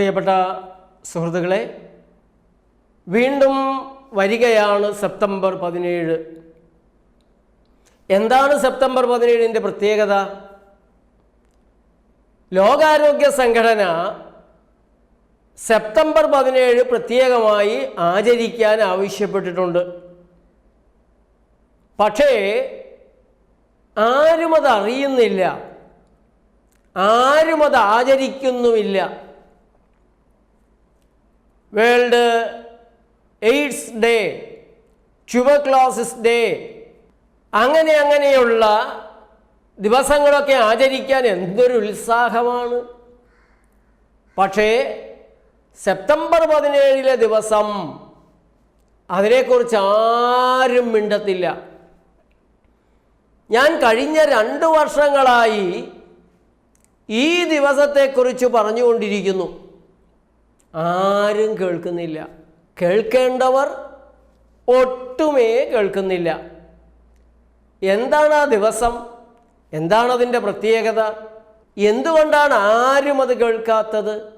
പ്രിയപ്പെട്ട സുഹൃത്തുക്കളെ വീണ്ടും വരികയാണ് സെപ്റ്റംബർ പതിനേഴ്. എന്താണ് സെപ്റ്റംബർ പതിനേഴിന്റെ പ്രത്യേകത? ലോകാരോഗ്യ സംഘടന സെപ്റ്റംബർ പതിനേഴ് പ്രത്യേകമായി ആചരിക്കാൻ ആവശ്യപ്പെട്ടിട്ടുണ്ട്. പക്ഷേ ആരും അത് അറിയുന്നില്ല ആരും അത് ആചരിക്കുന്നുമില്ല world AIDS day tuberculosis day അങ്ങനെ അങ്ങനെയുള്ള ദിവസങ്ങളൊക്കെ ആചരിക്കാൻ എന്തൊരു ഉത്സാഹമാണ്. പക്ഷേ സെപ്റ്റംബർ പതിനേഴിലെ ദിവസം അതിനെക്കുറിച്ച് ആരും മിണ്ടത്തില്ല. ഞാൻ കഴിഞ്ഞ രണ്ട് വർഷങ്ങളായി ഈ ദിവസത്തെക്കുറിച്ച് പറഞ്ഞുകൊണ്ടിരിക്കുന്നു. ആരും കേൾക്കുന്നില്ല. കേൾക്കേണ്ടവർ ഒട്ടുമേ കേൾക്കുന്നില്ല. എന്താണ് ആ ദിവസം? എന്താണ് അതിന്റെ പ്രത്യേകത? എന്തുകൊണ്ടാണ് ആരും അത് കേൾക്കാത്തത്?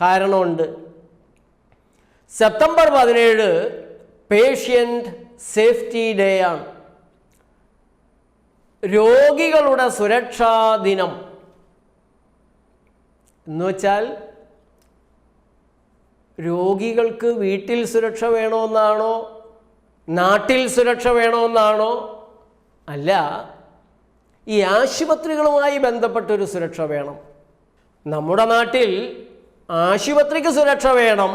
കാരണമുണ്ട്. സെപ്റ്റംബർ പതിനേഴ് പേഷ്യന്റ് സേഫ്റ്റി ഡേ ആണ് രോഗികളുടെ സുരക്ഷാ ദിനം. എന്ന് വെച്ചാൽ രോഗികൾക്ക് വീട്ടിൽ സുരക്ഷ വേണമെന്നാണോ നാട്ടിൽ സുരക്ഷ വേണമെന്നാണോ അല്ല ഈ ആശുപത്രികളുമായി ബന്ധപ്പെട്ടൊരു സുരക്ഷ വേണം. നമ്മുടെ നാട്ടിൽ ആശുപത്രിക്ക് സുരക്ഷ വേണം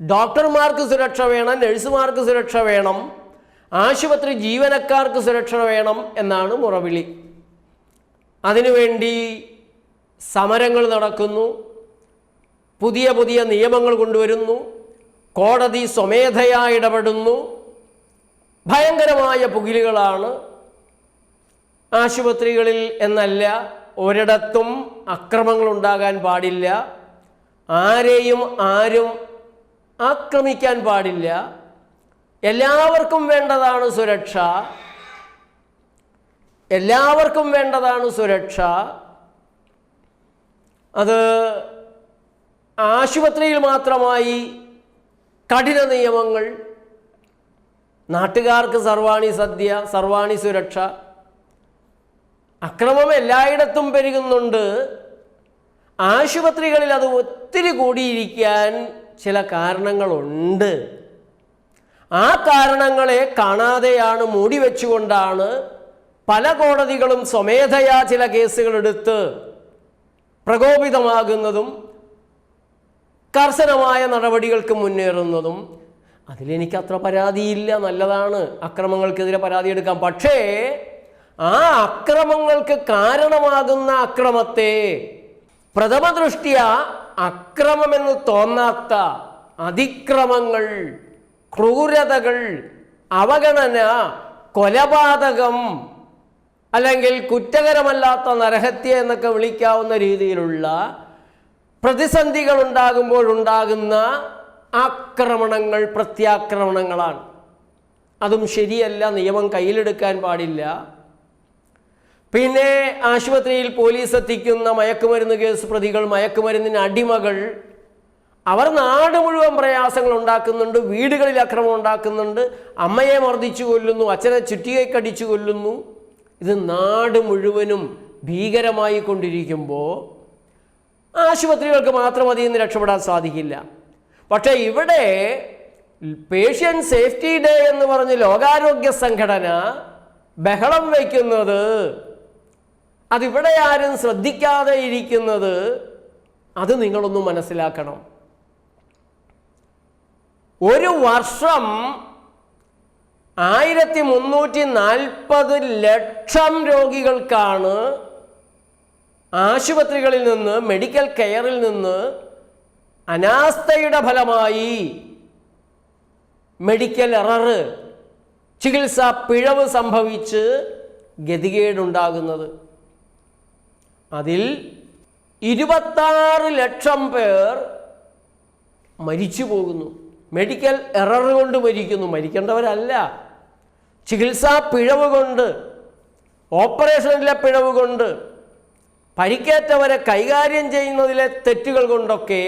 ഡോക്ടർമാർക്ക് സുരക്ഷ വേണം നഴ്സുമാർക്ക് സുരക്ഷ വേണം ആശുപത്രി ജീവനക്കാർക്ക് സുരക്ഷ വേണം എന്നാണ് മുറവിളി. അതിനുവേണ്ടി സമരങ്ങൾ നടക്കുന്നു. പുതിയ പുതിയ നിയമങ്ങൾ കൊണ്ടുവരുന്നു. കോടതി സ്വമേധയാ ഇടപെടുന്നു. ഭയങ്കരമായ പുകിലുകളാണ് ആശുപത്രികളിൽ എന്നല്ല ഒരിടത്തും അക്രമങ്ങൾ ഉണ്ടാകാൻ പാടില്ല. ആരെയും ആരും ആക്രമിക്കാൻ പാടില്ല. എല്ലാവർക്കും വേണ്ടതാണ് സുരക്ഷ. എല്ലാവർക്കും വേണ്ടതാണ് സുരക്ഷ. അത് ആശുപത്രിയിൽ മാത്രമായി കഠിന നിയമങ്ങൾ നാട്ടുകാർക്ക് സർവാണി സദ്യ സർവാണി സുരക്ഷ അക്രമം എല്ലായിടത്തും പെരുകുന്നുണ്ട്. ആശുപത്രികളിൽ അത് ഒത്തിരി കൂടിയിരിക്കാൻ ചില കാരണങ്ങളുണ്ട്. ആ കാരണങ്ങളെ കാണാതെയാണ് മൂടി വെച്ചുകൊണ്ടാണ് പല കോടതികളും സ്വമേധയാ ചില കേസുകളെടുത്ത് പ്രകോപിതമാകുന്നതും കർശനമായ നടപടികൾക്ക് മുന്നേറുന്നതും അതിലെനിക്ക് അത്ര പരാതിയില്ല. നല്ലതാണ്. അക്രമങ്ങൾക്കെതിരെ പരാതി എടുക്കാം പക്ഷേ ആ അക്രമങ്ങൾക്ക് കാരണമാകുന്ന അക്രമത്തെ പ്രഥമ ദൃഷ്ടിയ അക്രമമെന്ന് തോന്നാത്ത അതിക്രമങ്ങൾ ക്രൂരതകൾ അവഗണന കൊലപാതകം അല്ലെങ്കിൽ കുറ്റകരമല്ലാത്ത നരഹത്യ എന്നൊക്കെ വിളിക്കാവുന്ന രീതിയിലുള്ള പ്രതിസന്ധികൾ ഉണ്ടാകുമ്പോഴുണ്ടാകുന്ന ആക്രമണങ്ങൾ പ്രത്യാക്രമണങ്ങളാണ്. അതും ശരിയല്ല നിയമം കയ്യിലെടുക്കാൻ പാടില്ല. പിന്നെ ആശുപത്രിയിൽ പോലീസ് എത്തിക്കുന്ന മയക്കുമരുന്ന് കേസ് പ്രതികൾ മയക്കുമരുന്നിന് അടിമകൾ. അവർ നാട് മുഴുവൻ പ്രയാസങ്ങൾ ഉണ്ടാക്കുന്നുണ്ട് വീടുകളിൽ അക്രമം ഉണ്ടാക്കുന്നുണ്ട്. അമ്മയെ മർദ്ദിച്ചു കൊല്ലുന്നു അച്ഛനെ ചുറ്റികൈക്കടിച്ചു കൊല്ലുന്നു. ഇത് നാട് മുഴുവനും ഭീകരമായി കൊണ്ടിരിക്കുമ്പോൾ ആശുപത്രികൾക്ക് മാത്രം അതിൽ നിന്ന് രക്ഷപ്പെടാൻ സാധിക്കില്ല. പക്ഷേ ഇവിടെ പേഷ്യൻ സേഫ്റ്റി ഡേ എന്ന് പറഞ്ഞ് ലോകാരോഗ്യ സംഘടന ബഹളം വയ്ക്കുന്നത് അതിവിടെ ആരും ശ്രദ്ധിക്കാതെ ഇരിക്കുന്നത് അത് നിങ്ങളൊന്ന് മനസ്സിലാക്കണം. ഒരു വർഷം ആയിരത്തി മുന്നൂറ്റി നാൽപ്പത് ലക്ഷം രോഗികൾക്കാണ് ആശുപത്രികളിൽ നിന്ന് മെഡിക്കൽ കെയറിൽ നിന്ന് അനാസ്ഥയുടെ ഫലമായി മെഡിക്കൽ എറർ ചികിത്സാ പിഴവ് സംഭവിച്ച് ഗതികേടുണ്ടാകുന്നത്. അതിൽ ഇരുപത്താറ് ലക്ഷം പേർ മരിച്ചു പോകുന്നു. മെഡിക്കൽ എറർ കൊണ്ട് മരിക്കുന്നു. മരിക്കേണ്ടവരല്ല. ചികിത്സാ പിഴവ് കൊണ്ട് ഓപ്പറേഷനിലെ പിഴവ് കൊണ്ട് പരിക്കേറ്റവരെ കൈകാര്യം ചെയ്യുന്നതിലെ തെറ്റുകൾ കൊണ്ടൊക്കെ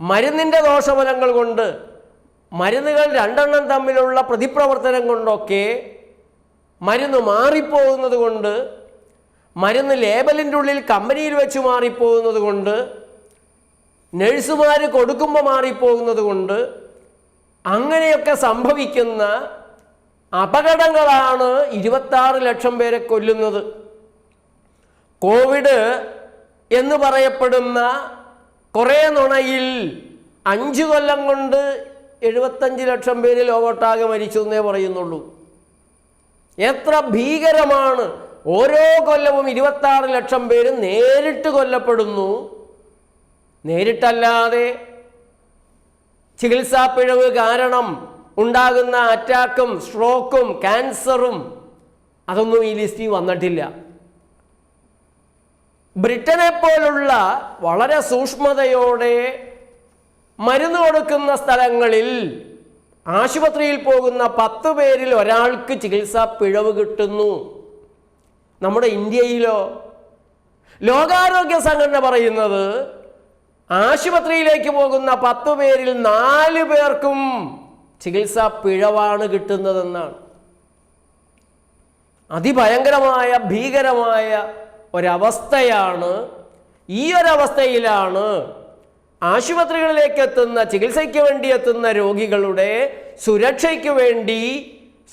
മരുന്നിന്റെ ദോഷഫലങ്ങൾ കൊണ്ട് മരുന്നുകൾ രണ്ടെണ്ണം തമ്മിലുള്ള പ്രതിപ്രവർത്തനം കൊണ്ടൊക്കെ മരുന്ന് മാറിപ്പോകുന്നത് കൊണ്ട് മരുന്ന് ലേബലിന്റെ ഉള്ളിൽ കമ്പനിയിൽ വെച്ച് മാറിപ്പോകുന്നത് കൊണ്ട് നഴ്സുമാർ കൊടുക്കുമ്പോൾ മാറിപ്പോകുന്നത് കൊണ്ട് അങ്ങനെയൊക്കെ സംഭവിക്കുന്ന അപകടങ്ങളാണ് ഇരുപത്താറ് ലക്ഷം പേരെ കൊല്ലുന്നത്. കോവിഡ് എന്ന് പറയപ്പെടുന്ന കുറേ നുണയിൽ അഞ്ച് കൊല്ലം കൊണ്ട് എഴുപത്തഞ്ച് ലക്ഷം പേര് ലോകോട്ടാകെ മരിച്ചു എന്നേ പറയുന്നുള്ളൂ. എത്ര ഭീകരമാണ്. ഓരോ കൊല്ലവും ഇരുപത്താറ് ലക്ഷം പേര് നേരിട്ട് കൊല്ലപ്പെടുന്നു. നേരിട്ടല്ലാതെ ചികിത്സാ പിഴവ് കാരണം ഉണ്ടാകുന്ന അറ്റാക്കും സ്ട്രോക്കും ക്യാൻസറും അതൊന്നും ഈ ലിസ്റ്റിൽ വന്നിട്ടില്ല. ബ്രിട്ടനെ പോലുള്ള വളരെ സൂക്ഷ്മതയോടെ മരുന്ന് കൊടുക്കുന്ന സ്ഥലങ്ങളിൽ ആശുപത്രിയിൽ പോകുന്ന പത്ത് പേരിൽ ഒരാൾക്ക് ചികിത്സാ പിഴവ് കിട്ടുന്നു. നമ്മുടെ ഇന്ത്യയിലോ? ലോകാരോഗ്യ സംഘടന പറയുന്നത് ആശുപത്രിയിലേക്ക് പോകുന്ന പത്ത് പേരിൽ നാല് പേർക്കും ചികിത്സാ പിഴവാണ് കിട്ടുന്നതെന്നാണ്. അതിഭയങ്കരമായ ഭീകരമായ ഒരവസ്ഥയാണ് ഈ ഒരവസ്ഥയിലാണ് ആശുപത്രികളിലേക്ക് എത്തുന്ന ചികിത്സയ്ക്ക് വേണ്ടി എത്തുന്ന രോഗികളുടെ സുരക്ഷയ്ക്ക് വേണ്ടി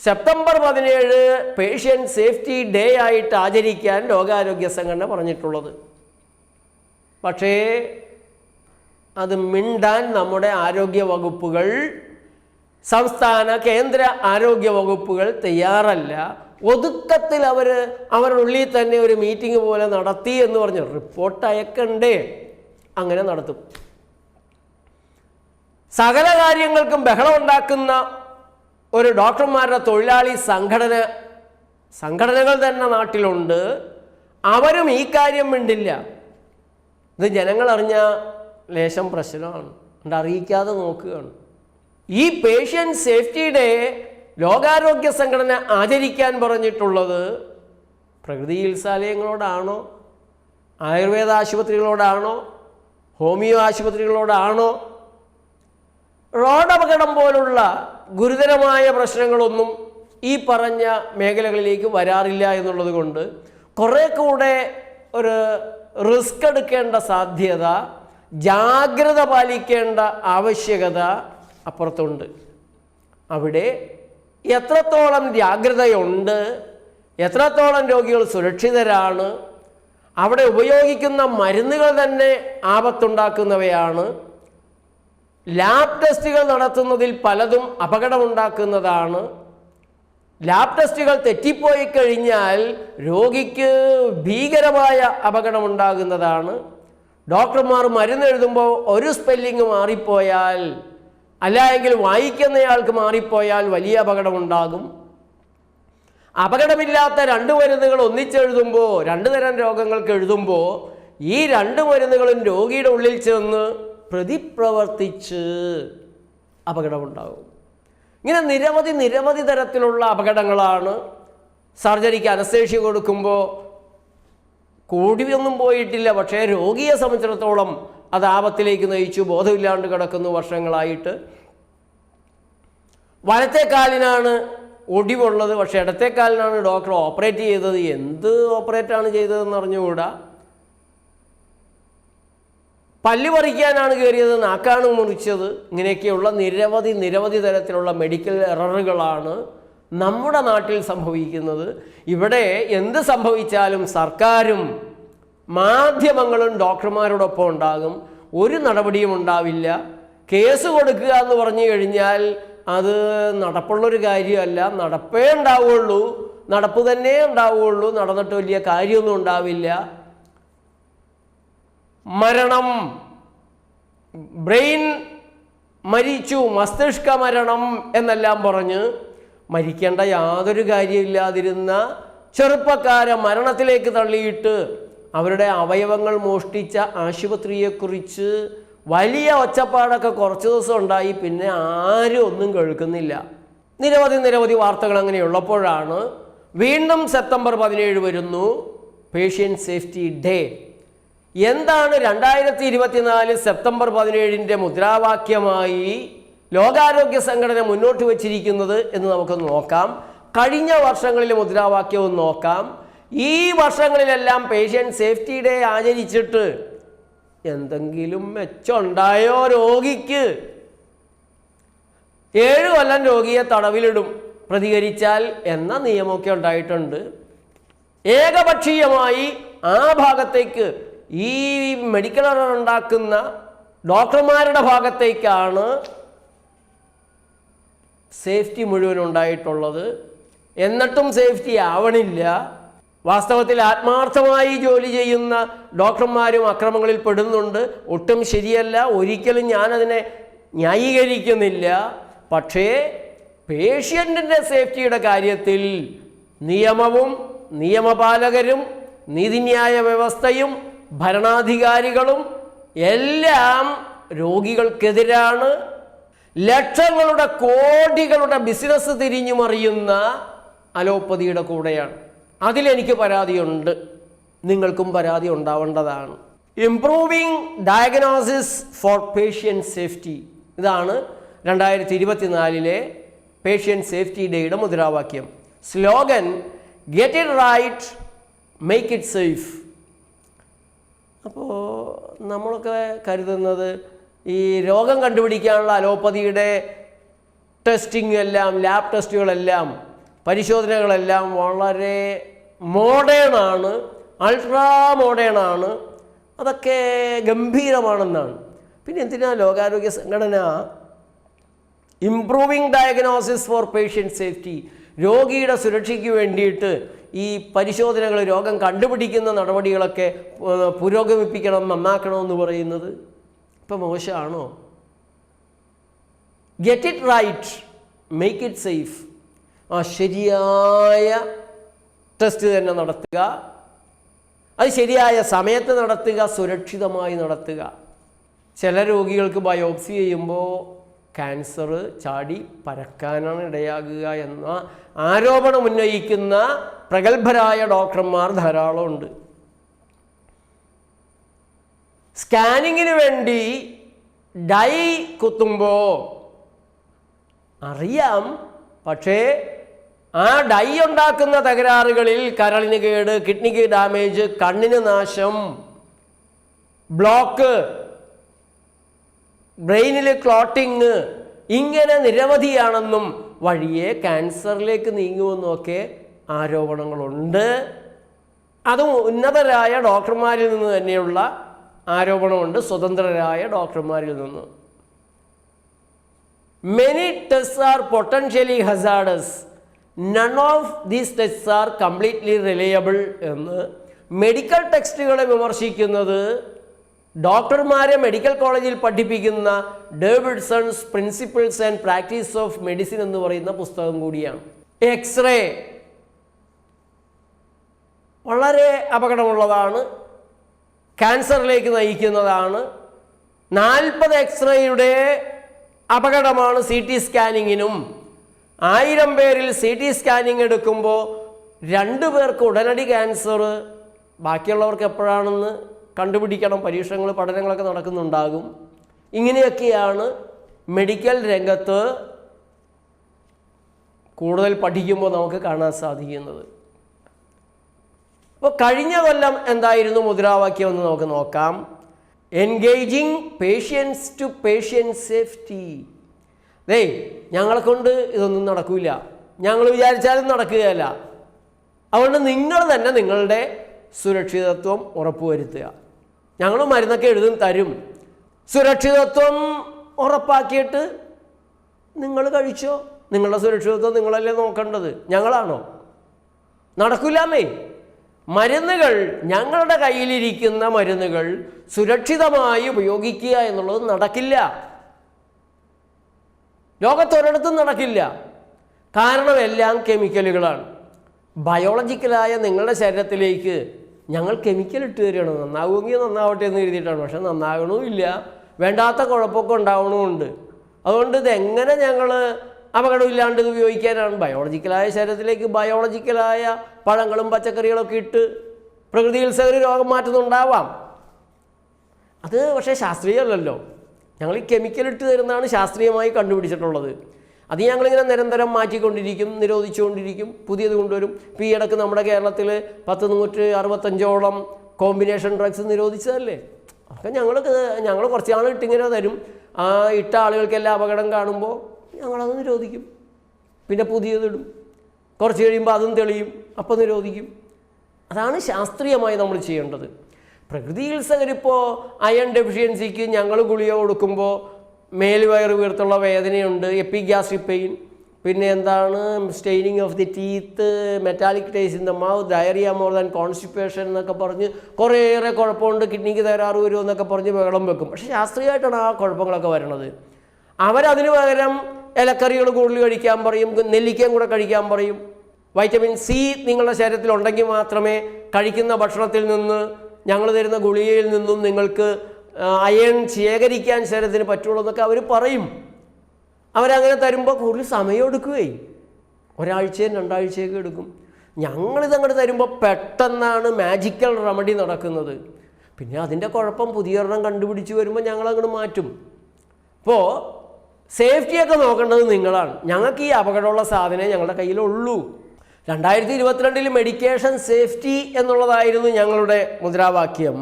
സെപ്റ്റംബർ പതിനേഴ് പേഷ്യൻ സേഫ്റ്റി ഡേ ആയിട്ട് ആചരിക്കാൻ ലോകാരോഗ്യ സംഘടന പറഞ്ഞിട്ടുള്ളത്. പക്ഷേ അത് മിണ്ടാൻ നമ്മുടെ ആരോഗ്യ വകുപ്പുകൾ സംസ്ഥാന കേന്ദ്ര ആരോഗ്യ വകുപ്പുകൾ തയ്യാറല്ല. ഒതുക്കത്തിൽ അവർ അവരുടെ ഉള്ളിൽ തന്നെ ഒരു മീറ്റിംഗ് പോലെ നടത്തി എന്ന് പറഞ്ഞു റിപ്പോർട്ട് അയക്കണ്ടേ? അങ്ങനെ നടത്തും. സകല കാര്യങ്ങൾക്കും ബഹളം ഉണ്ടാക്കുന്ന ഒരു ഡോക്ടർമാരുടെ തൊഴിലാളി സംഘടന സംഘടനകൾ തന്നെ നാട്ടിലുണ്ട്. അവരും ഈ കാര്യം വേണ്ടില്ല ഇത് ജനങ്ങൾ അറിഞ്ഞ ലേശം പ്രശ്നമാണ്. അറിയിക്കാതെ നോക്കുകയാണ്. ഈ പേഷ്യൻ സേഫ്റ്റി ഡേ ലോകാരോഗ്യ സംഘടന ആചരിക്കാൻ പറഞ്ഞിട്ടുള്ളത് പ്രകൃതി ചികിത്സാലയങ്ങളോടാണോ ആയുർവേദ ആശുപത്രികളോടാണോ? ഹോമിയോ ആശുപത്രികളോടാണോ? റോഡ് അപകടം പോലുള്ള ഗുരുതരമായ പ്രശ്നങ്ങളൊന്നും ഈ പറഞ്ഞ മേഖലകളിലേക്ക് വരാറില്ല എന്നുള്ളത് കൊണ്ട് കുറേ കൂടെ ഒരു റിസ്ക് എടുക്കേണ്ട സാധ്യത ജാഗ്രത പാലിക്കേണ്ട ആവശ്യകത അപ്പുറത്തുണ്ട്. അവിടെ എത്രത്തോളം ജാഗ്രതയുണ്ട് എത്രത്തോളം രോഗികൾ സുരക്ഷിതരാണ് അവിടെ ഉപയോഗിക്കുന്ന മരുന്നുകൾ തന്നെ ആപത്തുണ്ടാക്കുന്നവയാണ് ലാബ് ടെസ്റ്റുകൾ നടത്തുന്നതിൽ പലതും അപകടമുണ്ടാക്കുന്നതാണ്. ലാബ് ടെസ്റ്റുകൾ തെറ്റിപ്പോയി കഴിഞ്ഞാൽ രോഗിക്ക് ഭീകരമായ അപകടമുണ്ടാകുന്നതാണ്. ഡോക്ടർമാർ മരുന്ന് എഴുതുമ്പോൾ ഒരു സ്പെല്ലിങ് മാറിപ്പോയാൽ അല്ല എങ്കിൽ വായിക്കുന്നയാൾക്ക് മാറിപ്പോയാൽ വലിയ അപകടമുണ്ടാകും അപകടമില്ലാത്ത രണ്ട് മരുന്നുകൾ ഒന്നിച്ചെഴുതുമ്പോൾ രണ്ട് തരം രോഗങ്ങൾക്ക് എഴുതുമ്പോൾ ഈ രണ്ട് മരുന്നുകളും രോഗിയുടെ ഉള്ളിൽ ചെന്ന് പ്രതിപ്രവർത്തിച്ച് അപകടമുണ്ടാകും. ഇങ്ങനെ നിരവധി നിരവധി തരത്തിലുള്ള അപകടങ്ങളാണ് സർജറിക്ക് അനസ്തേഷ്യ കൊടുക്കുമ്പോൾ കൂടിയൊന്നും പോയിട്ടില്ല. പക്ഷേ രോഗിയെ സംബന്ധിച്ചിടത്തോളം അത് ആപത്തിലേക്ക് നയിച്ചു ബോധമില്ലാണ്ട് കിടക്കുന്നു വർഷങ്ങളായിട്ട്. വലത്തെ കാലിനാണ് ഒടിവുള്ളത്. പക്ഷേ ഇടത്തെ കാലിനാണ് ഡോക്ടർ ഓപ്പറേറ്റ് ചെയ്തത്. എന്ത് ഓപ്പറേറ്റാണ് ചെയ്തതെന്ന് അറിഞ്ഞുകൂടാ. പല്ല് പറിക്കാനാണ് കയറിയത്. നാക്കാണ് മുറിച്ചത്. ഇങ്ങനെയൊക്കെയുള്ള നിരവധി നിരവധി തരത്തിലുള്ള മെഡിക്കൽ എററുകളാണ് നമ്മുടെ നാട്ടിൽ സംഭവിക്കുന്നത് ഇവിടെ എന്ത് സംഭവിച്ചാലും സർക്കാരും മാധ്യമങ്ങളും ഡോക്ടർമാരോടൊപ്പം ഉണ്ടാകും. ഒരു നടപടിയും ഉണ്ടാവില്ല. കേസ് കൊടുക്കുക എന്ന് പറഞ്ഞു കഴിഞ്ഞാൽ അത് നടപ്പുള്ളൊരു കാര്യമല്ല. നടപ്പേ ഉണ്ടാവുള്ളൂ. നടപ്പ് തന്നെ ഉണ്ടാവുള്ളൂ. നടന്നിട്ട് വലിയ കാര്യമൊന്നും ഉണ്ടാവില്ല. മരണം. ബ്രെയിൻ മരിച്ചു. മസ്തിഷ്ക മരണം എന്നെല്ലാം പറഞ്ഞ് മരിക്കേണ്ട യാതൊരു കാര്യമില്ലാതിരുന്ന ചെറുപ്പക്കാരെ മരണത്തിലേക്ക് തള്ളിയിട്ട് അവരുടെ അവയവങ്ങൾ മോഷ്ടിച്ച ആശുപത്രിയെക്കുറിച്ച് വലിയ ഒച്ചപ്പാടൊക്കെ കുറച്ച് ദിവസം ഉണ്ടായി. പിന്നെ ആരും ഒന്നും കേൾക്കുന്നില്ല. നിരവധി നിരവധി വാർത്തകൾ അങ്ങനെയുള്ളപ്പോഴാണ് വീണ്ടും സെപ്റ്റംബർ പതിനേഴ് വരുന്നു. പേഷ്യൻ സേഫ്റ്റി ഡേ എന്താണ് രണ്ടായിരത്തി ഇരുപത്തിനാല് സെപ്റ്റംബർ പതിനേഴിന്റെ മുദ്രാവാക്യമായി ലോകാരോഗ്യ സംഘടന മുന്നോട്ട് വച്ചിരിക്കുന്നത് എന്ന് നമുക്ക് നോക്കാം. കഴിഞ്ഞ വർഷങ്ങളിലെ മുദ്രാവാക്യവും നോക്കാം. ഈ വർഷങ്ങളിലെല്ലാം പേഷ്യന്റ് സേഫ്റ്റി ഡേ ആചരിച്ചിട്ട് എന്തെങ്കിലും മെച്ചമുണ്ടായോ രോഗിക്ക്? ഏഴ് കൊല്ലം രോഗിയെ തടവിലിടും. പ്രതികരിച്ചാൽ എന്ന നിയമമൊക്കെ ഉണ്ടായിട്ടുണ്ട്. ഏകപക്ഷീയമായി ആ ഭാഗത്തേക്ക് ഈ മെഡിക്കൽ ഉണ്ടാക്കുന്ന ഡോക്ടർമാരുടെ ഭാഗത്തേക്കാണ് സേഫ്റ്റി മുഴുവൻ ഉണ്ടായിട്ടുള്ളത്. എന്നിട്ടും സേഫ്റ്റി ആവണില്ല. വാസ്തവത്തിൽ ആത്മാർത്ഥമായി ജോലി ചെയ്യുന്ന ഡോക്ടർമാരും അക്രമങ്ങളിൽ പെടുന്നുണ്ട്. ഒട്ടും ശരിയല്ല. ഒരിക്കലും ഞാനതിനെ ന്യായീകരിക്കുന്നില്ല. പക്ഷേ പേഷ്യന്റിന്റെ സേഫ്റ്റിയുടെ കാര്യത്തിൽ നിയമവും നിയമപാലകരും നീതിന്യായ വ്യവസ്ഥയും ഭരണാധികാരികളും എല്ലാം രോഗികൾക്കെതിരാണ്. ലക്ഷങ്ങളുടെ കോടികളുടെ ബിസിനസ് തിരിഞ്ഞു മറിയുന്ന അലോപ്പതിയുടെ കൂടെയാണ്. അതിലെനിക്ക് പരാതിയുണ്ട്. നിങ്ങൾക്കും പരാതി ഉണ്ടാവേണ്ടതാണ്. Improving diagnosis for patient safety ഇതാണ് രണ്ടായിരത്തി ഇരുപത്തിനാലിലെ പേഷ്യൻ സേഫ്റ്റി ഡേയുടെ മുദ്രാവാക്യം. Slogan get it right make it safe അപ്പോൾ നമ്മളൊക്കെ കരുതുന്നത് ഈ രോഗം കണ്ടുപിടിക്കാനുള്ള അലോപ്പതിയുടെ ടെസ്റ്റിംഗ് എല്ലാം ലാബ് ടെസ്റ്റുകളെല്ലാം പരിശോധനകളെല്ലാം വളരെ മോഡേണാണ് അൾട്രാ മോഡേൺ ആണ്. അതൊക്കെ ഗംഭീരമാണെന്നാണ്. പിന്നെ എന്തിനാ ലോകാരോഗ്യ സംഘടന improving diagnosis for patient safety രോഗിയുടെ സുരക്ഷയ്ക്ക് വേണ്ടിയിട്ട് ഈ പരിശോധനകൾ രോഗം കണ്ടുപിടിക്കുന്ന നടപടികളൊക്കെ പുരോഗമിപ്പിക്കണം നന്നാക്കണമെന്ന് പറയുന്നത്? ഇപ്പം മോശമാണോ? Get it right make it safe ആ ശരിയായ ടെസ്റ്റ് തന്നെ നടത്തുക. അത് ശരിയായ സമയത്ത് നടത്തുക സുരക്ഷിതമായി നടത്തുക. ചില രോഗികൾക്ക് ബയോപ്സി ചെയ്യുമ്പോൾ ക്യാൻസർ ചാടി പരക്കാനാണ് ഇടയാകുക എന്ന ആരോപണം ഉന്നയിക്കുന്ന പ്രഗത്ഭരായ ഡോക്ടർമാർ ധാരാളമുണ്ട്. സ്കാനിങ്ങിന് വേണ്ടി ഡൈ കുത്തുമ്പോൾ അറിയാം പക്ഷേ ആ ഡൈ ഉണ്ടാക്കുന്ന തകരാറുകളിൽ കരളിന് കേട് കിഡ്നിക്ക് ഡാമേജ് കണ്ണിന് നാശം ബ്ലോക്ക് ബ്രെയിനിൽ ക്ലോട്ടിങ് ഇങ്ങനെ നിരവധിയാണെന്നും വഴിയെ ക്യാൻസറിലേക്ക് നീങ്ങുമെന്നൊക്കെ ആരോപണങ്ങളുണ്ട്. അതും ഉന്നതരായ ഡോക്ടർമാരിൽ നിന്ന് തന്നെയുള്ള ആരോപണമുണ്ട് സ്വതന്ത്രരായ ഡോക്ടർമാരിൽ നിന്ന്. Many test are potentially hazardous none of these test are completely reliable എന്ന് മെഡിക്കൽ ടെക്സ്റ്റുകളെ വിമർശിക്കുന്നത് ഡോക്ടർമാരെ മെഡിക്കൽ കോളേജിൽ പഠിപ്പിക്കുന്ന Davidson's principles and practice of medicine എന്ന് പറയുന്ന പുസ്തകം കൂടിയാണ്. എക്സ്റേ വളരെ അപകടമുള്ളതാണ് ക്യാൻസറിലേക്ക് നയിക്കുന്നതാണ്. നാൽപ്പത് എക്സ്റേയുടെ അപകടമാണ് സി ടി സ്കാനിങ്ങിനും. ആയിരം പേരിൽ സി ടി സ്കാനിങ് എടുക്കുമ്പോൾ രണ്ട് പേർക്ക് ഉടനടി ക്യാൻസർ. ബാക്കിയുള്ളവർക്ക് എപ്പോഴാണെന്ന് കണ്ടുപിടിക്കണം. പരീക്ഷണങ്ങൾ പഠനങ്ങളൊക്കെ നടക്കുന്നുണ്ടാകും. ഇങ്ങനെയൊക്കെയാണ് മെഡിക്കൽ രംഗത്ത് കൂടുതൽ പഠിക്കുമ്പോൾ നമുക്ക് കാണാൻ സാധിക്കുന്നത്. അപ്പോൾ കഴിഞ്ഞ കൊല്ലം എന്തായിരുന്നു മുദ്രാവാക്യം എന്ന് നമുക്ക് നോക്കാം. Engaging patients to patients safety ദേ ഞങ്ങളെ കൊണ്ട് ഇതൊന്നും നടക്കില്ല ഞങ്ങൾ വിചാരിച്ചാലും നടക്കുകയല്ല. അതുകൊണ്ട് നിങ്ങൾ തന്നെ നിങ്ങളുടെ സുരക്ഷിതത്വം ഉറപ്പുവരുത്തുക. ഞങ്ങൾ മരുന്നൊക്കെ എഴുതും തരും. സുരക്ഷിതത്വം ഉറപ്പാക്കിയിട്ട് നിങ്ങൾ കഴിച്ചോ? നിങ്ങളുടെ സുരക്ഷിതത്വം നിങ്ങളല്ലേ നോക്കേണ്ടത്? ഞങ്ങളാണോ? നടക്കില്ലാമേ മരുന്നുകൾ ഞങ്ങളുടെ കയ്യിലിരിക്കുന്ന മരുന്നുകൾ സുരക്ഷിതമായി ഉപയോഗിക്കുക എന്നുള്ളത് നടക്കില്ല. ലോകത്തൊരിടത്തും നടക്കില്ല. കാരണം എല്ലാം കെമിക്കലുകളാണ്. ബയോളജിക്കലായ നിങ്ങളുടെ ശരീരത്തിലേക്ക് ഞങ്ങൾ കെമിക്കൽ ഇട്ട് തരികയാണ്. നന്നാവുമെങ്കിൽ നന്നാവട്ടെ എന്ന് എഴുതിയിട്ടാണ്. പക്ഷെ നന്നാകണമില്ല വേണ്ടാത്ത കുഴപ്പമൊക്കെ ഉണ്ടാവണമുണ്ട് അതുകൊണ്ട് ഇതെങ്ങനെ ഞങ്ങൾ അപകടമില്ലാണ്ട് ഉപയോഗിക്കാനാണ്. ബയോളജിക്കലായ ശരീരത്തിലേക്ക് ബയോളജിക്കലായ പഴങ്ങളും പച്ചക്കറികളൊക്കെ ഇട്ട് പ്രകൃതിയിൽ സഹകരി രോഗം മാറ്റുന്നുണ്ടാവാം. അത് പക്ഷേ ശാസ്ത്രീയമല്ലല്ലോ. ഞങ്ങൾ ഈ കെമിക്കൽ ഇട്ട് തരുന്നതാണ് ശാസ്ത്രീയമായി കണ്ടുപിടിച്ചിട്ടുള്ളത്. അത് ഞങ്ങളിങ്ങനെ നിരന്തരം മാറ്റിക്കൊണ്ടിരിക്കും നിരോധിച്ചുകൊണ്ടിരിക്കും പുതിയത് കൊണ്ടുവരും. ഇപ്പോൾ ഈ ഇടയ്ക്ക് നമ്മുടെ കേരളത്തിൽ പത്ത് നൂറ്റി അറുപത്തഞ്ചോളം കോമ്പിനേഷൻ ഡ്രഗ്സ് നിരോധിച്ചതല്ലേ? അതൊക്കെ ഞങ്ങൾ ഞങ്ങൾ കുറച്ച് നാൾ ഇട്ടിങ്ങനെ തരും. ആ ഇട്ട ആളുകൾക്കെല്ലാം അപകടം കാണുമ്പോൾ ഞങ്ങളത് നിരോധിക്കും. പിന്നെ പുതിയതിടും കുറച്ച് കഴിയുമ്പോൾ അതും തെളിയും. അപ്പോൾ നിരോധിക്കും. അതാണ് ശാസ്ത്രീയമായി നമ്മൾ ചെയ്യേണ്ടത്. പ്രകൃതി ചികിത്സകരിപ്പോൾ അയൺ ഡെഫിഷ്യൻസിക്ക് ഞങ്ങൾ ഗുളിക കൊടുക്കുമ്പോൾ മേൽവയറ് വീർത്തുള്ള വേദനയുണ്ട് എപ്പിഗ്യാസ്ട്രിക് പെയിൻ പിന്നെ എന്താണ്? Staining of the teeth metallic taste in the mouth diarrhoea more than constipation എന്നൊക്കെ പറഞ്ഞ് കുറേയേറെ കുഴപ്പമുണ്ട്. കിഡ്നിക്ക് തകരാറ് വരുമെന്നൊക്കെ പറഞ്ഞ് ബഹളം വെക്കും. പക്ഷേ ശാസ്ത്രീയമായിട്ടാണ് ആ കുഴപ്പങ്ങളൊക്കെ വരുന്നത് അവരതിന് പകരം ഇലക്കറികൾ കൂടുതൽ കഴിക്കാൻ പറയും നെല്ലിക്കയും കൂടെ കഴിക്കാൻ പറയും. വൈറ്റമിൻ സി നിങ്ങളുടെ ശരീരത്തിൽ ഉണ്ടെങ്കിൽ മാത്രമേ കഴിക്കുന്ന ഭക്ഷണത്തിൽ നിന്ന് ഞങ്ങൾ തരുന്ന ഗുളികയിൽ നിന്നും നിങ്ങൾക്ക് അയൺ ശേഖരിക്കാൻ ശരീരത്തിന് പറ്റുള്ളൂ എന്നൊക്കെ അവർ പറയും. അവരങ്ങനെ തരുമ്പോൾ കൂടുതൽ സമയം എടുക്കുകയും ഒരാഴ്ചയും രണ്ടാഴ്ചയൊക്കെ എടുക്കും. ഞങ്ങളിത് അങ്ങോട്ട് തരുമ്പോൾ പെട്ടെന്നാണ് മാജിക്കൽ റെമഡി നടക്കുന്നത്. പിന്നെ അതിന്റെ കുഴപ്പം പുതിയൊരെണ്ണം കണ്ടുപിടിച്ച് വരുമ്പോൾ ഞങ്ങളങ്ങോട്ട് മാറ്റും. അപ്പോൾ സേഫ്റ്റിയൊക്കെ നോക്കേണ്ടത് നിങ്ങളാണ്. ഞങ്ങൾക്ക് ഈ അപകടമുള്ള സാധനം ഞങ്ങളുടെ കയ്യിലുള്ളൂ. രണ്ടായിരത്തി ഇരുപത്തിരണ്ടിൽ മെഡിക്കേഷൻ സേഫ്റ്റി എന്നുള്ളതായിരുന്നു ഞങ്ങളുടെ മുദ്രാവാക്യം.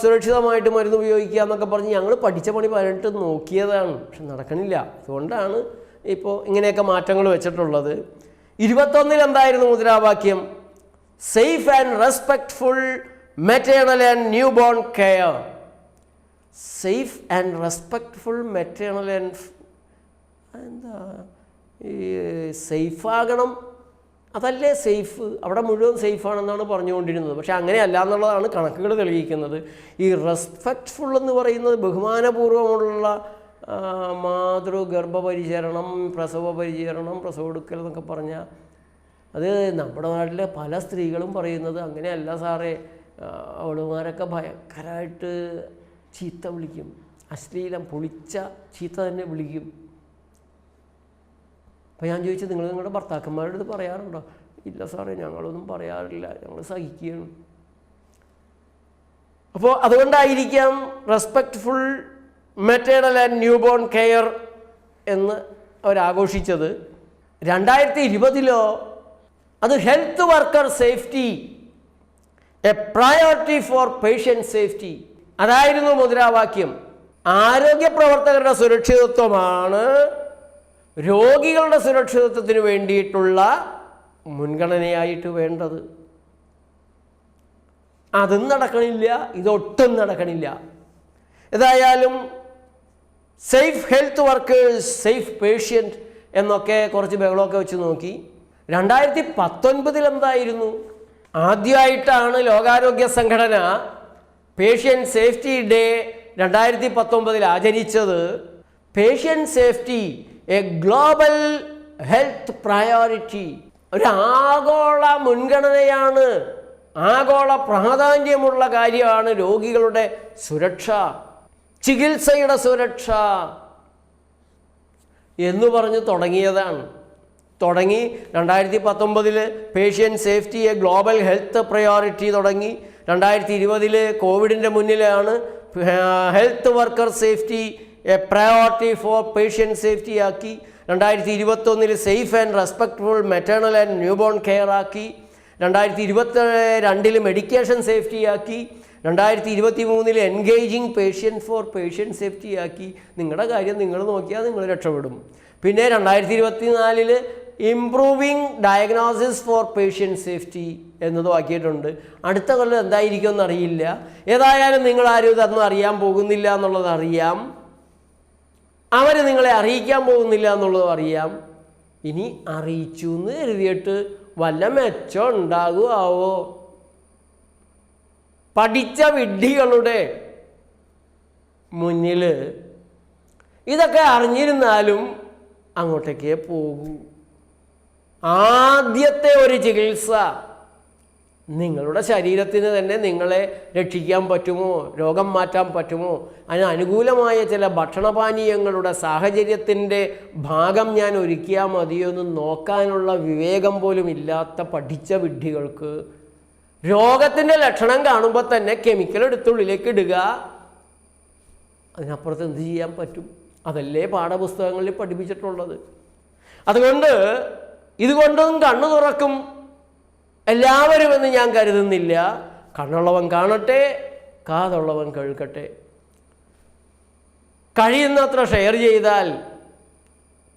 സുരക്ഷിതമായിട്ട് മരുന്ന് ഉപയോഗിക്കുക എന്നൊക്കെ പറഞ്ഞ് ഞങ്ങൾ പഠിച്ച പണി പറഞ്ഞിട്ട് നോക്കിയതാണ്. പക്ഷെ നടക്കണില്ല. അതുകൊണ്ടാണ് ഇപ്പോൾ ഇങ്ങനെയൊക്കെ മാറ്റങ്ങൾ വെച്ചിട്ടുള്ളത്. ഇരുപത്തൊന്നിൽ എന്തായിരുന്നു മുദ്രാവാക്യം? Safe and respectful maternal and newborn care safe and respectful maternal and എന്താ ഈ സേഫാകണം അതല്ലേ സേഫ് അവിടെ മുഴുവൻ സേഫാണെന്നാണ് പറഞ്ഞുകൊണ്ടിരുന്നത്. പക്ഷേ അങ്ങനെയല്ല എന്നുള്ളതാണ് കണക്കുകൾ തെളിയിക്കുന്നത്. ഈ റെസ്പെക്റ്റ്ഫുൾ എന്ന് പറയുന്നത് ബഹുമാനപൂർവമുള്ള മാതൃ ഗർഭപരിചരണം പ്രസവ പരിചരണം പ്രസവ എടുക്കൽ എന്നൊക്കെ പറഞ്ഞാൽ അത് നമ്മുടെ നാട്ടിലെ പല സ്ത്രീകളും പറയുന്നത് അങ്ങനെയല്ല സാറേ. അവളുമാരൊക്കെ ഭയങ്കരമായിട്ട് ചീത്ത വിളിക്കും. അശ്ലീലം പൊളിച്ച ചീത്ത തന്നെ വിളിക്കും. അപ്പോൾ ഞാൻ ചോദിച്ചത് നിങ്ങൾ നിങ്ങളുടെ ഭർത്താക്കന്മാരുടെ അടുത്ത് പറയാറുണ്ടോ? ഇല്ല സാറേ ഞങ്ങളൊന്നും പറയാറില്ല. ഞങ്ങൾ സഹിക്കുകയാണ്. അപ്പോൾ അതുകൊണ്ടായിരിക്കാം respectful maternal and newborn care എന്ന് അവരാഘോഷിച്ചത്. രണ്ടായിരത്തി ഇരുപതിലോ അത് health worker safety a priority for patient safety അതായിരുന്നു മുദ്രാവാക്യം. ആരോഗ്യ പ്രവർത്തകരുടെ സുരക്ഷിതത്വമാണ്. രോഗികളുടെ സുരക്ഷിതത്വത്തിന് വേണ്ടിയിട്ടുള്ള മുൻഗണനയായിട്ട് വേണ്ടത്. അതും നടക്കണില്ല ഇതൊട്ടും നടക്കണില്ല. ഏതായാലും safe health workers safe patient എന്നൊക്കെ കുറച്ച് ബഹളമൊക്കെ വെച്ച് നോക്കി. രണ്ടായിരത്തി പത്തൊൻപതിൽ എന്തായിരുന്നു? ആദ്യമായിട്ടാണ് ലോകാരോഗ്യ സംഘടന പേഷ്യൻ സേഫ്റ്റി ഡേ രണ്ടായിരത്തി പത്തൊമ്പതിൽ ആചരിച്ചത് patient safety a global health priority ഒരു ആഗോള മുൻഗണനയാണ്. ആഗോള പ്രാധാന്യമുള്ള കാര്യമാണ് രോഗികളുടെ സുരക്ഷ. ചികിത്സയുടെ സുരക്ഷ. എന്ന് പറഞ്ഞ് തുടങ്ങിയതാണ്. തുടങ്ങി രണ്ടായിരത്തി പത്തൊമ്പതിൽ patient safety a global health priority തുടങ്ങി. രണ്ടായിരത്തി ഇരുപതിൽ കോവിഡിന്റെ മുന്നിലാണ് health worker safety a priority for patient safety ആക്കി. രണ്ടായിരത്തി ഇരുപത്തൊന്നിൽ safe and respectful maternal and newborn care ആക്കി. രണ്ടായിരത്തി ഇരുപത്തി രണ്ടിൽ മെഡിക്കേഷൻ സേഫ്റ്റി ആക്കി. രണ്ടായിരത്തി ഇരുപത്തി മൂന്നിൽ engaging patient for patient safety ആക്കി. നിങ്ങളുടെ കാര്യം നിങ്ങൾ നോക്കിയാൽ നിങ്ങൾ രക്ഷപ്പെടും. പിന്നെ രണ്ടായിരത്തി ഇരുപത്തി നാലിൽ improving diagnosis for patient safety എന്നതും ആക്കിയിട്ടുണ്ട്. അടുത്ത കൊല്ലം എന്തായിരിക്കും എന്നറിയില്ല ഏതായാലും നിങ്ങൾ ആരും ഇതൊന്നും അറിയാൻ പോകുന്നില്ല എന്നുള്ളത് അറിയാം. അവർ നിങ്ങളെ അറിയിക്കാൻ പോകുന്നില്ല എന്നുള്ളത് അറിയാം. ഇനി അറിയിച്ചു എന്ന് കരുതിയിട്ട് വല്ല മെച്ചം ഉണ്ടാകുമാവോ? പഠിച്ച വിഡ്ഢികളുടെ മുന്നിൽ ഇതൊക്കെ അറിഞ്ഞിരുന്നാലും അങ്ങോട്ടേക്കേ പോകൂ. ആദ്യത്തെ ഒരു ചികിത്സ നിങ്ങളുടെ ശരീരത്തിന് തന്നെ നിങ്ങളെ രക്ഷിക്കാൻ പറ്റുമോ? രോഗം മാറ്റാൻ പറ്റുമോ? അതിന് അനുകൂലമായ ചില ഭക്ഷണപാനീയങ്ങളുടെ സാഹചര്യത്തിന്റെ ഭാഗം ഞാൻ ഒരുക്കിയാൽ മതിയോ എന്ന് നോക്കാനുള്ള വിവേകം പോലും ഇല്ലാത്ത പഠിച്ച വിഡ്ഢികൾക്ക് രോഗത്തിന്റെ ലക്ഷണം കാണുമ്പോൾ തന്നെ കെമിക്കൽ എടുത്തുള്ളിലേക്ക് ഇടുക. അതിനപ്പുറത്ത് എന്ത് ചെയ്യാൻ പറ്റും? അതല്ലേ പാഠപുസ്തകങ്ങളിൽ പഠിപ്പിച്ചിട്ടുള്ളത്. അതുകൊണ്ട് ഇതുകൊണ്ടും കണ്ണു തുറക്കും. എല്ലാവരും എന്ന് ഞാൻ കരുതുന്നില്ല. കണ്ണുള്ളവൻ കാണട്ടെ കാതുള്ളവൻ കേൾക്കട്ടെ കഴിയുന്നത്ര ഷെയർ ചെയ്താൽ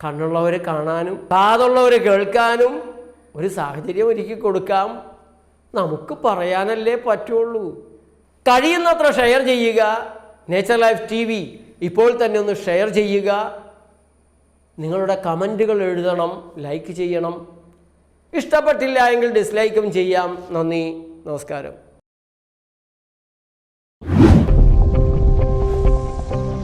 കണ്ണുള്ളവർ കാണാനും കാതുള്ളവർ കേൾക്കാനും ഒരു സാഹചര്യം ഒരുക്കി കൊടുക്കാം. നമുക്ക് പറയാനല്ലേ പറ്റുള്ളൂ. കഴിയുന്നത്ര ഷെയർ ചെയ്യുക. നേച്ചർ ലൈഫ് ടി ഇപ്പോൾ തന്നെ ഒന്ന് ഷെയർ ചെയ്യുക. നിങ്ങളുടെ കമന്റുകൾ എഴുതണം ലൈക്ക് ചെയ്യണം. ഇഷ്ടപ്പെട്ടില്ല എങ്കിൽ ഡിസ്ലൈക്കും ചെയ്യാം. നന്ദി നമസ്കാരം.